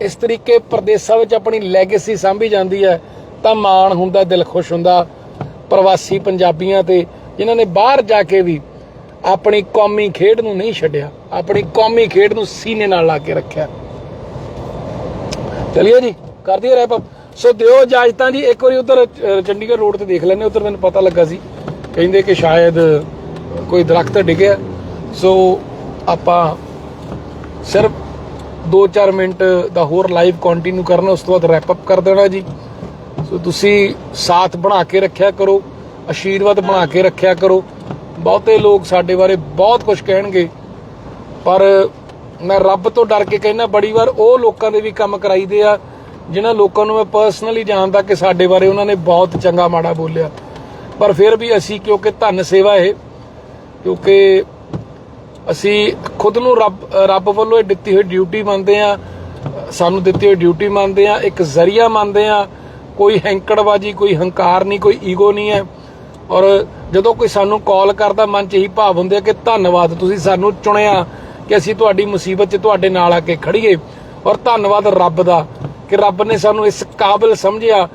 ਇਸ ਤਰੀਕੇ ਪ੍ਰਦੇਸਾਂ ਵਿੱਚ ਆਪਣੀ ਲੈਗੇਸੀ ਸਾਂਭੀ ਜਾਂਦੀ ਹੈ, ਤਾਂ ਮਾਣ ਹੁੰਦਾ, ਦਿਲ ਖੁਸ਼ ਹੁੰਦਾ। ਪ੍ਰਵਾਸੀ ਪੰਜਾਬੀਆਂ ਤੇ, ਜਿਨ੍ਹਾਂ ਨੇ ਬਾਹਰ ਜਾ ਕੇ ਵੀ ਆਪਣੀ ਕੌਮੀ ਖੇਡ ਨੂੰ ਨਹੀਂ ਛੱਡਿਆ, ਆਪਣੀ ਕੌਮੀ ਖੇਡ ਨੂੰ ਸੀਨੇ ਨਾਲ ਲਾ ਕੇ ਰੱਖਿਆ। ਚਲਿਏ ਜੀ। ਕਰਦੀ ਦਈਏ ਰੈਪ ਸੋ ਦਿਓ ਇਜਾਜ਼ਤਾਂ ਜੀ। ਇੱਕ ਵਾਰੀ ਉਧਰ ਚੰਡੀਗੜ੍ਹ ਰੋਡ ਤੇ ਦੇਖ ਲੈਣੇ ਉਧਰ ਮੈਨੂੰ ਪਤਾ ਲੱਗਾ ਸੀ। ਕਹਿੰਦੇ ਕਿ ਸ਼ਾਇਦ ਕੋਈ ਦਰਖਤ ਡਿੱਗਿਆ। ਸੋ ਆਪਾਂ ਸਿਰਫ 2-4 ਮਿੰਟ ਦਾ ਹੋਰ ਲਾਈਵ ਕੰਟੀਨਿਊ ਕਰਨਾ, ਉਸ ਤੋਂ ਬਾਅਦ ਰੈਪ ਅਪ ਕਰ ਦੇਣਾ ਜੀ। ਸੋ ਤੁਸੀਂ ਸਾਥ ਬਣਾ ਕੇ ਰੱਖਿਆ ਕਰੋ। ਆਸ਼ੀਰਵਾਦ ਬਣਾ ਕੇ ਰੱਖਿਆ ਕਰੋ। ਬਹੁਤੇ ਲੋਕ ਸਾਡੇ ਬਾਰੇ ਬਹੁਤ ਕੁਝ ਕਹਿਣਗੇ। ਪਰ ਮੈਂ ਰੱਬ ਤੋਂ ਡਰ ਕੇ ਕਹਿੰਦਾ, ਬੜੀ ਵਾਰ ਉਹ ਲੋਕਾਂ ਦੇ ਵੀ ਕੰਮ ਕਰਾਈਦੇ ਆ। ਜਿਨ੍ਹਾਂ ਲੋਕਾਂ ਨੂੰ ਮੈਂ ਪਰਸਨਲੀ ਜਾਣਦਾ ਕਿ ਸਾਡੇ ਬਾਰੇ ਉਹਨਾਂ ਨੇ ਬਹੁਤ ਚੰਗਾ ਮਾੜਾ ਬੋਲਿਆ। ਪਰ ਫਿਰ ਵੀ ਅਸੀਂ ਕਿਉਂਕਿ ਧੰਨ ਸੇਵਾ ਇਹ, ਕਿਉਂਕਿ ਅਸੀਂ ਖੁਦ ਨੂੰ ਰੱਬ ਰੱਬ ਵੱਲੋਂ ਇਹ ਦਿੱਤੀ ਹੋਈ ਡਿਊਟੀ ਮੰਨਦੇ ਆ ਸਾਨੂੰ ਦਿੱਤੀ ਹੋਈ ਡਿਊਟੀ ਮੰਨਦੇ ਆ ਇੱਕ ਜ਼ਰੀਆ ਮੰਨਦੇ ਆ ਕੋਈ ਹੈਂਕੜਬਾਜੀ, ਕੋਈ ਹੰਕਾਰ ਨਹੀਂ, ਕੋਈ ਈਗੋ ਨਹੀਂ ਹੈ। ਔਰ ਜਦੋਂ ਕੋਈ ਸਾਨੂੰ ਕਾਲ ਕਰਦਾ, ਮਨ 'ਚ ਇਹੀ ਭਾਵ ਹੁੰਦੇ ਆ ਕਿ ਧੰਨਵਾਦ, ਤੁਸੀਂ ਸਾਨੂੰ ਚੁਣਿਆ ਕਿ ਅਸੀਂ ਤੁਹਾਡੀ ਮੁਸੀਬਤ 'ਚ ਤੁਹਾਡੇ ਨਾਲ ਆ ਕੇ ਖੜੀਏ ਔਰ ਧੰਨਵਾਦ ਰੱਬ ਦਾ। ਕਿ ਰੱਬ ਨੇ ਸਾਨੂੰ ਇਸ ਕਾਬਿਲ ਸਮਝਿਆ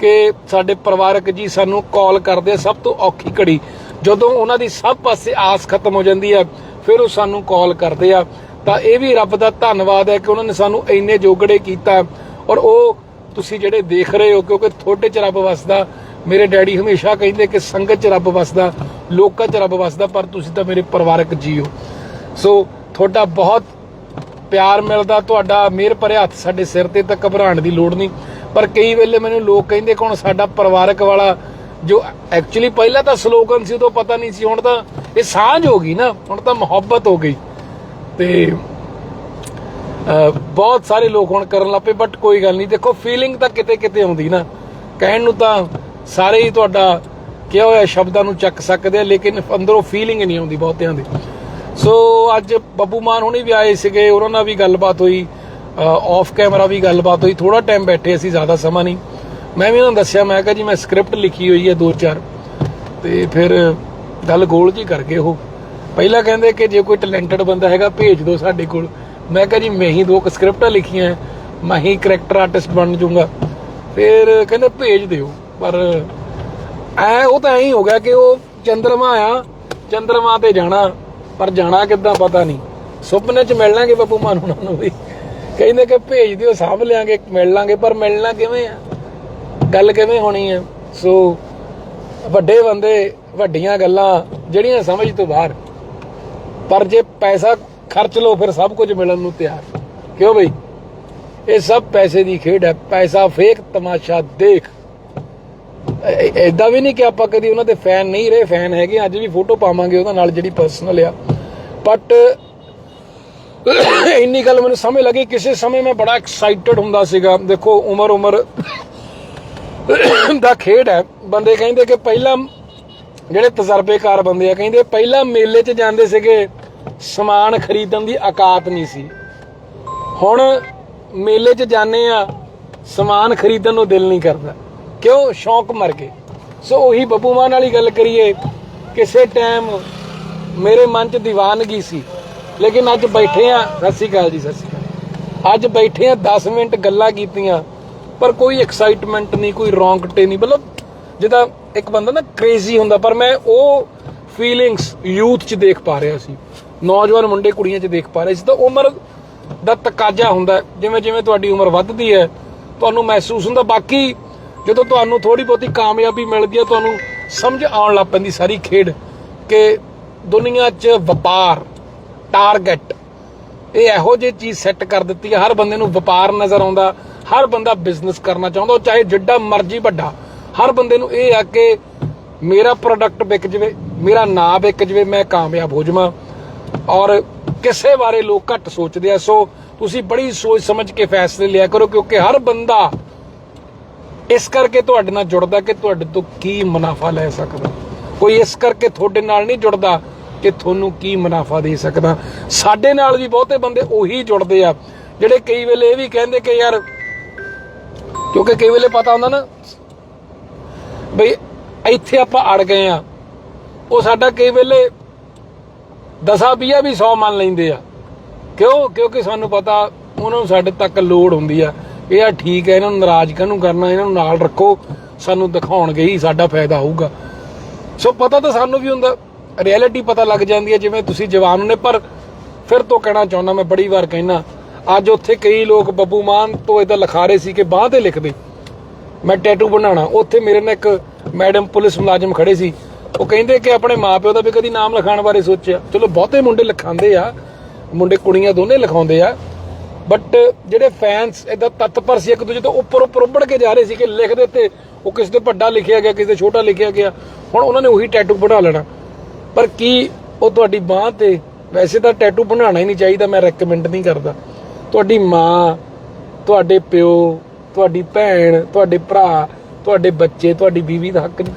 ਕਿ ਸਾਡੇ ਪਰਿਵਾਰਕ ਜੀ ਸਾਨੂੰ ਕਾਲ ਕਰਦੇ ਸਭ ਤੋਂ ਔਖੀ ਘੜੀ। ਜਦੋਂ ਉਹਨਾਂ ਦੀ ਸਭ ਪਾਸੇ ਆਸ ਖਤਮ ਹੋ ਜਾਂਦੀ ਹੈ ਫਿਰ ਉਹ ਸਾਨੂੰ ਕਾਲ ਕਰਦੇ ਆ। ਤਾਂ ਇਹ ਵੀ ਰੱਬ ਦਾ ਧੰਨਵਾਦ ਹੈ ਕਿ ਉਹਨਾਂ ਨੇ ਸਾਨੂੰ ਇੰਨੇ ਜੋਗੜੇ ਕੀਤਾ। ਔਰ ਉਹ ਤੁਸੀਂ ਜਿਹੜੇ ਦੇਖ ਰਹੇ ਹੋ, ਕਿਉਂਕਿ ਤੁਹਾਡੇ ਚ ਰੱਬ ਵਸਦਾ, ਮੇਰੇ ਡੈਡੀ ਹਮੇਸ਼ਾ ਕਹਿੰਦੇ ਕਿ ਸੰਗਤ ਚ ਰੱਬ ਵਸਦਾ, ਲੋਕਾਂ ਚ ਰੱਬ ਵਸਦਾ, ਪਰ ਤੁਸੀਂ ਤਾਂ ਮੇਰੇ ਪਰਿਵਾਰਕ ਜੀ ਹੋ। ਸੋ ਤੁਹਾਡਾ ਬਹੁਤ ਪਿਆਰ ਮਿਲਦਾ, ਤੁਹਾਡਾ ਮਿਹਰ ਭਰੇ ਹੱਥ ਸਾਡੇ ਸਿਰ ਤੇ ਤਾਂ ਘਬਰਾਉਣ ਦੀ ਲੋੜ ਨਹੀਂ। ਪਰ ਕਈ ਵੇਲੇ ਮੈਨੂੰ ਲੋਕ ਕਹਿੰਦੇ ਕਿ ਹੁਣ ਸਾਡਾ ਪਰਿਵਾਰਕ ਵਾਲਾ ਜੋ ਐਕਚੁਅਲੀ ਪਹਿਲਾਂ ਤਾਂ ਸਲੋਗਨ ਸੀ, ਉਦੋਂ ਪਤਾ ਨਹੀਂ ਸੀ, ਹੁਣ ਤਾਂ ਇਹ ਸਾਂਝ ਹੋ ਗਈ ਨਾ, ਹੁਣ ਤਾਂ ਮੁਹੱਬਤ ਹੋ ਗਈ। ਤੇ ਬਹੁਤ ਸਾਰੇ ਲੋਕ ਹੁਣ ਕਰਨ ਲੱਪੇ ਬਟ ਕੋਈ ਗੱਲ ਨਹੀਂ। ਦੇਖੋ ਫੀਲਿੰਗ ਤਾਂ ਕਿਤੇ ਕਿਤੇ ਆਉਂਦੀ ਨਾ। ਕਹਿਣ ਨੂੰ ਤਾਂ ਸਾਰੇ ਹੀ ਤੁਹਾਡਾ ਕਿਹਾ ਹੋਇਆ ਸ਼ਬਦਾਂ ਨੂੰ ਚੱਕ ਸਕਦੇ ਆ, ਲੇਕਿਨ ਅੰਦਰੋਂ ਫੀਲਿੰਗ ਨਹੀਂ ਆਉਂਦੀ ਬਹੁਤਿਆਂ ਦੀ। ਸੋ ਅੱਜ ਬੱਬੂ ਮਾਨ ਹੁਣੀ ਵੀ ਆਏ ਸੀਗੇ, ਉਹਨਾਂ ਨਾਲ ਵੀ ਗੱਲਬਾਤ ਹੋਈ ਆਫ ਕੈਮਰਾ ਵੀ ਗੱਲਬਾਤ ਹੋਈ ਥੋੜਾ ਟਾਈਮ ਬੈਠੇ ਅਸੀਂ, ਜ਼ਿਆਦਾ ਸਮਾਂ ਨਹੀਂ। ਮੈਂ ਵੀ ਉਹਨਾਂ ਨੂੰ ਦੱਸਿਆ, ਮੈਂ ਕਿਹਾ ਜੀ ਮੈਂ ਸਕ੍ਰਿਪਟ ਲਿਖੀ ਹੋਈ ਹੈ ਦੋ ਚਾਰ। ਤੇ ਫਿਰ ਗੱਲ ਗੋਲ ਜੀ ਕਰ ਗਏ ਉਹ। ਪਹਿਲਾਂ ਕਹਿੰਦੇ ਕਿ ਜੇ ਕੋਈ ਟੈਲੈਂਟਡ ਬੰਦਾ ਹੈਗਾ, ਭੇਜ ਦਿਓ ਸਾਡੇ ਕੋਲ। ਮੈਂ ਕਿਹਾ ਜੀ, ਮੈਂ ਹੀ ਦੋ ਸਕ੍ਰਿਪਟਾਂ ਲਿਖੀਆਂ ਮੈਂ ਹੀ ਕਰੈਕਟਰ ਆਰਟਿਸਟ ਬਣ ਜਾਊਂਗਾ। ਫਿਰ ਕਹਿੰਦੇ ਭੇਜ ਦਿਓ, ਪਰ ਐ ਉਹ ਤਾਂ ਐਂ ਹੀ ਹੋ ਗਿਆ ਕਿ ਉਹ ਚੰਦਰਮਾ ਆ ਚੰਦਰਮਾ ਤੇ ਜਾਣਾ। ਪਰ ਜਾਣਾ ਕਿੱਦਾਂ ਪਤਾ ਨਹੀਂ। ਸੁਪਨੇ 'ਚ ਮਿਲ ਲਾਂਗੇ ਬੱਬੂ ਮਾਨ ਹੁਣਾਂ ਨੂੰ ਵੀ। ਕਹਿੰਦੇ ਕਿ ਭੇਜ ਦਿਓ, ਸਾਂਭ ਲਿਆਂਗੇ, ਮਿਲ ਲਾਂਗੇ, ਪਰ ਮਿਲਣਾ ਕਿਵੇਂ ਆ? ਗੱਲ ਕਿਵੇਂ ਹੋਣੀ ਆ? ਸੋ ਵੱਡੇ ਬੰਦੇ, ਵੱਡੀਆਂ ਗੱਲਾਂ, ਜਿਹੜੀਆਂ ਸਮਝ ਤੋਂ ਬਾਹਰ। ਪਰ ਜੇ ਪੈਸਾ ਖਰਚ ਲਓ, ਫਿਰ ਸਭ ਕੁਝ ਮਿਲਣ ਨੂੰ ਤਿਆਰ। ਕਿਉਂ ਬਈ? ਇਹ ਸਭ ਪੈਸੇ ਦੀ ਖੇਡ ਹੈ ਪੈਸਾ ਫੇਕ, ਤਮਾਸ਼ਾ ਦੇਖ। ਐਦਾਂ ਵੀ ਨਹੀਂ ਕਿ ਆਪਾਂ ਕਦੀ ਉਹਨਾਂ ਦੇ ਫੈਨ ਨਹੀਂ ਰਹੇ, ਫੈਨ ਹੈਗੇ ਅੱਜ ਵੀ ਫੋਟੋ ਪਾਵਾਂਗੇ ਉਹਨਾਂ ਨਾਲ ਜਿਹੜੀ ਪਰਸਨਲ ਆ। ਬਟ ਇੰਨੀ ਗੱਲ ਮੈਨੂੰ ਸਮਝ ਲੱਗੀ, ਕਿਸੇ ਸਮੇਂ ਮੈਂ ਬੜਾ ਐਕਸਾਈਟਡ ਹੁੰਦਾ ਸੀਗਾ। ਦੇਖੋ, ਉਮਰ ਉਮਰ ਦਾ ਖੇਡ ਹੈ। ਬੰਦੇ ਕਹਿੰਦੇ ਕਿ ਪਹਿਲਾਂ ਜਿਹੜੇ ਤਜਰਬੇਕਾਰ ਬੰਦੇ ਆ, ਕਹਿੰਦੇ ਪਹਿਲਾਂ ਮੇਲੇ 'ਚ ਜਾਂਦੇ ਸੀਗੇ, ਸਮਾਨ ਖਰੀਦਣ ਦੀ ਔਕਾਤ ਨਹੀਂ ਸੀ। ਹੁਣ ਮੇਲੇ 'ਚ ਜਾਂਦੇ ਆ, ਸਮਾਨ ਖਰੀਦਣ ਨੂੰ ਦਿਲ ਨਹੀਂ ਕਰਦਾ। ਕਿਉਂ ਸ਼ੌਂਕ ਮਰ ਗਏ? ਸੋ ਉਹੀ ਬੱਬੂ ਮਾਨ ਵਾਲੀ ਗੱਲ ਕਰੀਏ ਕਿਸੇ ਟਾਈਮ ਮੇਰੇ ਮਨ 'ਚ ਦੀਵਾਨਗੀ ਸੀ। ਲੇਕਿਨ ਅੱਜ ਬੈਠੇ ਆ, ਸਤਿ ਸ਼੍ਰੀ ਅਕਾਲ ਜੀ, ਸਤਿ ਸ਼੍ਰੀ ਅਕਾਲ। ਅੱਜ ਬੈਠੇ ਆ 10 ਮਿੰਟ ਗੱਲਾਂ ਕੀਤੀਆਂ, ਪਰ ਕੋਈ ਐਕਸਾਈਟਮੈਂਟ ਨਹੀਂ, ਕੋਈ ਰੌਂਗਟੇ ਨਹੀਂ। ਮਤਲਬ ਜਿਹਦਾ ਇੱਕ ਬੰਦਾ ਨਾ ਕ੍ਰੇਜ਼ੀ ਹੁੰਦਾ, ਪਰ ਮੈਂ ਉਹ ਫੀਲਿੰਗਸ ਯੂਥ 'ਚ ਦੇਖ ਪਾ ਰਿਹਾ ਸੀ। ਨੌਜਵਾਨ ਮੁੰਡੇ ਕੁੜੀਆਂ 'ਚ ਦੇਖ ਪਾ ਰਿਹਾ ਸੀ। ਤਾਂ ਉਮਰ ਦਾ ਤਕਾਜ਼ਾ ਹੁੰਦਾ ਜਿਵੇਂ ਜਿਵੇਂ ਤੁਹਾਡੀ ਉਮਰ ਵੱਧਦੀ ਹੈ, ਤੁਹਾਨੂੰ ਮਹਿਸੂਸ ਹੁੰਦਾ। ਬਾਕੀ ਜਦੋਂ ਤੁਹਾਨੂੰ ਥੋੜੀ ਬਹੁਤੀ ਕਾਮਯਾਬੀ ਮਿਲਦੀ ਹੈ, ਤੁਹਾਨੂੰ ਸਮਝ ਆਉਣ ਲੱਗ ਪੈਂਦੀ ਸਾਰੀ ਖੇਡ ਕਿ ਦੁਨੀਆ 'ਚ ਵਪਾਰ ਟਾਰਗੇਟ ਇਹ ਇਹੋ ਜਿਹੀ ਚੀਜ਼ ਸੈੱਟ ਕਰ ਦਿੱਤੀ ਹੈ। ਹਰ ਬੰਦੇ ਨੂੰ ਵਪਾਰ ਨਜ਼ਰ ਆਉਂਦਾ, ਹਰ ਬੰਦਾ ਬਿਜ਼ਨਸ ਕਰਨਾ ਚਾਹੁੰਦਾ ਚਾਹੇ ਜਿੱਡਾ ਮਰਜ਼ੀ ਵੱਡਾ, ਹਰ ਬੰਦੇ ਨੂੰ ਇਹ ਆ ਕਿ ਮੇਰਾ ਪ੍ਰੋਡਕਟ ਵਿਕ ਜਵੇ, ਮੇਰਾ ਨਾਂ ਵਿਕ ਜਵੇ, ਮੈਂ ਕਾਮਯਾਬ ਹੋ ਜਾਵਾਂ। ਔਰ ਕਿਸੇ ਬਾਰੇ ਲੋਕ ਘੱਟ ਸੋਚਦੇ ਆ, ਸੋ ਤੁਸੀਂ ਬੜੀ ਸੋਚ ਸਮਝ ਕੇ ਫੈਸਲੇ ਲਿਆ ਕਰੋ, ਕਿਉਂਕਿ ਹਰ ਬੰਦਾ ਇਸ ਕਰਕੇ ਤੁਹਾਡੇ ਨਾਲ ਜੁੜਦਾ ਕਿ ਤੁਹਾਡੇ ਤੋਂ ਕੀ ਮੁਨਾਫਾ ਲੈ ਸਕਦਾ? ਕੋਈ ਇਸ ਕਰਕੇ ਤੁਹਾਡੇ ਨਾਲ ਨਹੀਂ ਜੁੜਦਾ ਕਿ ਤੁਹਾਨੂੰ ਕੀ ਮੁਨਾਫਾ ਦੇ ਸਕਦਾ? ਸਾਡੇ ਨਾਲ ਵੀ ਬਹੁਤੇ ਬੰਦੇ ਉਹੀ ਜੁੜਦੇ ਆ, ਜਿਹੜੇ ਕਈ ਵੇਲੇ ਇਹ ਵੀ ਕਹਿੰਦੇ ਕਿ ਯਾਰ, ਕਿਉਂਕਿ ਕਈ ਵੇਲੇ ਪਤਾ ਹੁੰਦਾ ਨਾ, ਬਈ ਇੱਥੇ ਆਪਾਂ ਅੜ ਗਏ ਆ, ਉਹ ਸਾਡਾ ਕਈ ਵੇਲੇ ਦਸਾਂ ਵੀਹਾਂ ਵੀ 100 ਮੰਨ ਲੈਂਦੇ ਆ। ਕਿਉਂ? ਕਿਉਂਕਿ ਸਾਨੂੰ ਪਤਾ, ਉਹਨਾਂ ਨੂੰ ਸਾਡੇ ਤੱਕ ਲੋੜ ਹੁੰਦੀ ਆ। ਇਹ ਆ ਠੀਕ ਹੈ, ਇਹਨਾਂ ਨੂੰ ਨਾਰਾਜ਼ ਕਾਹਨੂੰ ਕਰਨਾ, ਇਹਨਾਂ ਨੂੰ ਨਾਲ ਰੱਖੋ, ਸਾਨੂੰ ਦਿਖਾਉਣਗੇ ਹੀ ਸਾਡਾ ਫਾਇਦਾ ਹੋਊਗਾ। ਸੋ ਪਤਾ ਤਾਂ ਸਾਨੂੰ ਵੀ ਹੁੰਦਾ ਰਿਐਲਿਟੀ ਪਤਾ ਲੱਗ ਜਾਂਦੀ ਹੈ ਜਿਵੇਂ ਤੁਸੀਂ ਜਵਾਨ ਨੇ ਪਰ ਫਿਰ ਤੋਂ ਕਹਿਣਾ ਚਾਹੁੰਦਾ ਮੈਂ, ਬੜੀ ਵਾਰ ਕਹਿਣਾ, ਅੱਜ ਉੱਥੇ ਕਈ ਲੋਕ ਬੱਬੂ ਮਾਨ ਤੋਂ ਇਦਾਂ ਲਿਖਾ ਰਹੇ ਸੀ ਕਿ ਬਾਹ ਤੇ ਲਿਖਦੇ। ਮੈਂ ਟੈਟੂ ਬਣਾਉਣਾ, ਉੱਥੇ ਮੇਰੇ ਨਾਲ ਇੱਕ ਮੈਡਮ ਪੁਲਿਸ ਮੁਲਾਜ਼ਮ ਖੜੇ ਸੀ। ਉਹ ਕਹਿੰਦੇ ਕਿ ਆਪਣੇ ਮਾਪਿਓ ਦਾ ਵੀ ਕਦੀ ਨਾਮ ਲਿਖਾਉਣ ਬਾਰੇ ਸੋਚਿਆ। ਚਲੋ ਬਹੁਤੇ ਮੁੰਡੇ ਲਿਖਾਉਂਦੇ ਆ, ਮੁੰਡੇ ਕੁੜੀਆਂ ਦੋਨੇ ਲਿਖਾਉਂਦੇ ਆ ਬਟ ਜਿਹੜੇ ਫੈਨਸ ਇਦਾਂ ਤਤਪਰ ਸੀ ਇੱਕ ਦੂਜੇ ਤੋਂ ਉੱਪਰ ਉੱਪਰ ਉੱਪੜ ਕੇ ਜਾ ਰਹੇ ਸੀ ਕਿ ਲਿਖ ਦਿੱਤੇ ਉਹ ਕਿਸੇ ਤੇ ਵੱਡਾ ਲਿਖਿਆ ਗਿਆ, ਕਿਸੇ ਤੇ ਛੋਟਾ ਲਿਖਿਆ ਗਿਆ। ਹੁਣ ਉਹਨਾਂ ਨੇ ਉਹੀ ਟੈਟੂ ਬਣਾ ਲੈਣਾ। ਪਰ ਕੀ ਉਹ ਤੁਹਾਡੀ ਬਾਹ ਤੇ ਵੈਸੇ ਤਾਂ ਟੈਟੂ ਬਣਾਉਣਾ ਹੀ ਨਹੀਂ ਚਾਹੀਦਾ, ਮੈਂ ਰეკਮੈਂਡ ਨਹੀਂ ਕਰਦਾ। ਤੁਹਾਡੀ ਮਾਂ, ਤੁਹਾਡੇ ਪਿਓ, ਤੁਹਾਡੀ ਭੈਣ, ਤੁਹਾਡੇ ਭਰਾ, ਤੁਹਾਡੇ ਬੱਚੇ, ਤੁਹਾਡੀ ਬੀਵੀ ਦਾ ਹੱਕ ਨਹੀਂ।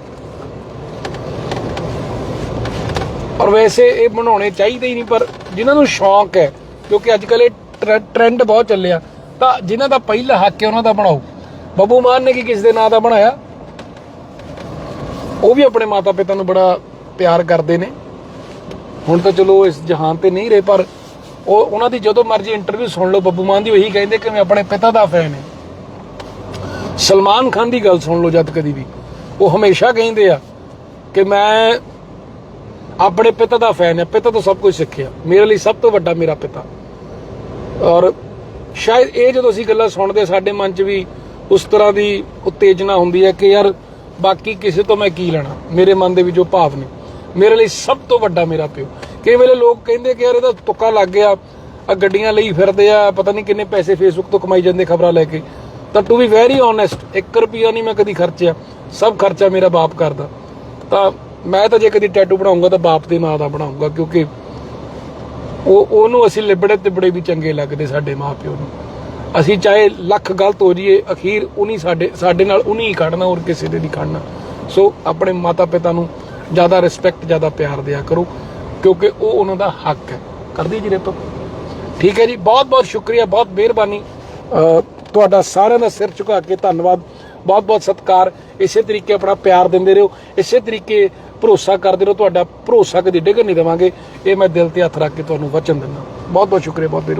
ਔਰ ਵੈਸੇ ਇਹ ਬਣਾਉਣੇ ਚਾਹੀਦੇ ਹੀ ਨਹੀਂ, ਪਰ ਜਿਨ੍ਹਾਂ ਨੂੰ ਸ਼ੌਂਕ ਹੈ, ਕਿਉਂਕਿ ਅੱਜ ਕੱਲ ਇਹ ਟ੍ਰੈਂਡ ਬਹੁਤ ਚੱਲਿਆ ਤਾਂ ਜਿਨ੍ਹਾਂ ਦਾ ਪਹਿਲਾ ਹੱਕ ਹੈ, ਉਹਨਾਂ ਦਾ ਬਣਾਓ। ਬੱਬੂ ਮਾਨ ਨੇ ਕੀ ਕਿਸ ਦੇ ਨਾਂ ਦਾ ਬਣਾਇਆ? ਉਹ ਵੀ ਆਪਣੇ ਮਾਤਾ ਪਿਤਾ ਨੂੰ ਬੜਾ ਪਿਆਰ ਕਰਦੇ ਨੇ। ਹੁਣ ਤਾਂ ਚਲੋ ਇਸ ਜਹਾਨ ਤੇ ਨਹੀਂ ਰਹੇ, ਪਰ ਉਹ ਉਹਨਾਂ ਦੀ ਜਦੋਂ ਮਰਜ਼ੀ ਇੰਟਰਵਿਊ ਸੁਣ ਲਓ। ਬੱਬੂ ਮਾਨ ਦੀ ਉਹੀ ਕਹਿੰਦੇ ਕਿ ਮੈਂ ਆਪਣੇ ਪਿਤਾ ਦਾ ਫੈਨ ਹਾਂ। ਸਲਮਾਨ ਖਾਨ ਦੀ ਗੱਲ ਸੁਣ ਲਓ ਜਦ ਕਦੀ ਵੀ। ਉਹ ਹਮੇਸ਼ਾ ਕਹਿੰਦੇ ਆ ਕਿ ਮੈਂ ਆਪਣੇ ਪਿਤਾ ਦਾ ਫੈਨ ਹਾਂ। ਪਿਤਾ ਤੋਂ ਸਭ ਕੁਝ ਸਿੱਖਿਆ। ਮੇਰੇ ਲਈ ਸਭ ਤੋਂ ਵੱਡਾ ਮੇਰਾ ਪਿਤਾ। ਔਰ ਸ਼ਾਇਦ ਇਹ ਜਦੋਂ ਅਸੀਂ ਗੱਲਾਂ ਸੁਣਦੇ, ਸਾਡੇ ਮਨ 'ਚ ਵੀ ਉਸ ਤਰ੍ਹਾਂ ਦੀ ਉਤੇਜਨਾ ਹੁੰਦੀ ਹੈ ਕਿ ਯਾਰ ਬਾਕੀ ਕਿਸੇ ਤੋਂ ਮੈਂ ਕੀ ਲੈਣਾ? ਮੇਰੇ ਮਨ ਦੇ ਵਿੱਚ ਜੋ ਭਾਵ ਨੇ। ਮੇਰੇ ਲਈ ਸਭ ਤੋਂ ਵੱਡਾ ਮੇਰਾ ਪਿਓ। ਕਈ ਵੇਲੇ ਲੋਕ ਕਹਿੰਦੇ ਕਿ ਯਾਰ ਇਹਦਾ ਤੁੱਕਾ ਲੱਗ ਗਿਆ ਆ ਗੱਡੀਆਂ ਲਈ ਫਿਰਦੇ ਆ, ਪਤਾ ਨਹੀਂ ਕਿੰਨੇ ਪੈਸੇ ਫੇਸਬੁੱਕ ਤੋਂ ਕਮਾਈ ਜਾਂਦੇ ਖਬਰਾਂ ਲੈ ਕੇ। ਤਾਂ ਟੂ ਵੀ ਵੈਰੀ ਓਨੈਸਟ 1 ਰੁਪਿਆ ਨਹੀਂ ਮੈਂ ਕਦੀ ਖਰਚਿਆ। ਸਭ ਖਰਚਾ ਮੇਰਾ ਬਾਪ ਕਰਦਾ। ਤਾਂ ਮੈਂ ਤਾਂ ਜੇ ਕਦੀ ਟੈਟੂ ਬਣਾਉਂਗਾ ਤਾਂ ਬਾਪ ਦੇ ਨਾਂ ਦਾ ਬਣਾਉਂਗਾ, ਕਿਉਂਕਿ ਉਹ ਉਹਨੂੰ ਅਸੀਂ ਲਿਬੜੇ ਤਿਬੜੇ ਵੀ ਚੰਗੇ ਲੱਗਦੇ ਸਾਡੇ ਮਾਪਿਓ ਨੂੰ। ਅਸੀਂ ਚਾਹੇ ਲੱਖ ਗਲਤ ਹੋ ਜਾਈਏ, ਅਖੀਰ ਉਨੀ ਸਾਡੇ ਸਾਡੇ ਨਾਲ ਉਨੀ ਹੀ ਖੜਨਾ, ਹੋਰ ਕਿਸੇ ਦੇ ਨਹੀਂ ਖੜਨਾ। ਸੋ ਆਪਣੇ ਮਾਤਾ ਪਿਤਾ ਨੂੰ ਜ਼ਿਆਦਾ ਰਿਸਪੈਕਟ ਜ਼ਿਆਦਾ ਪਿਆਰ ਦਿਆ ਕਰੋ, ਕਿਉਂਕਿ ਉਹ ਉਹਨਾਂ ਦਾ ਹੱਕ ਹੈ। ਕਰਦੀ ਜੀ ਰਿਪ ਠੀਕ ਹੈ ਜੀ ਬਹੁਤ ਬਹੁਤ ਸ਼ੁਕਰੀਆ, ਬਹੁਤ ਮਿਹਰਬਾਨੀ। ਤੁਹਾਡਾ ਸਾਰਿਆਂ ਦਾ ਸਿਰ ਝੁਕਾ ਕੇ ਧੰਨਵਾਦ। ਬਹੁਤ ਬਹੁਤ ਸਤਿਕਾਰ। ਇਸੇ ਤਰੀਕੇ ਆਪਣਾ ਪਿਆਰ ਦਿੰਦੇ ਰਹੋ। ਇਸੇ ਤਰੀਕੇ ਭਰੋਸਾ ਕਰਦੇ ਰਹੋ, ਤੁਹਾਡਾ ਭਰੋਸਾ ਕਦੀ ਡਿੱਗਣ ਨਹੀਂ ਦੇਵਾਂਗੇ। ਇਹ ਮੈਂ ਦਿਲ ਤੇ ਹੱਥ ਰੱਖ ਕੇ ਤੁਹਾਨੂੰ ਵਚਨ ਦਿੰਦਾ। ਬਹੁਤ ਬਹੁਤ ਸ਼ੁਕਰੀਆ, ਬਹੁਤ ਬਹੁਤ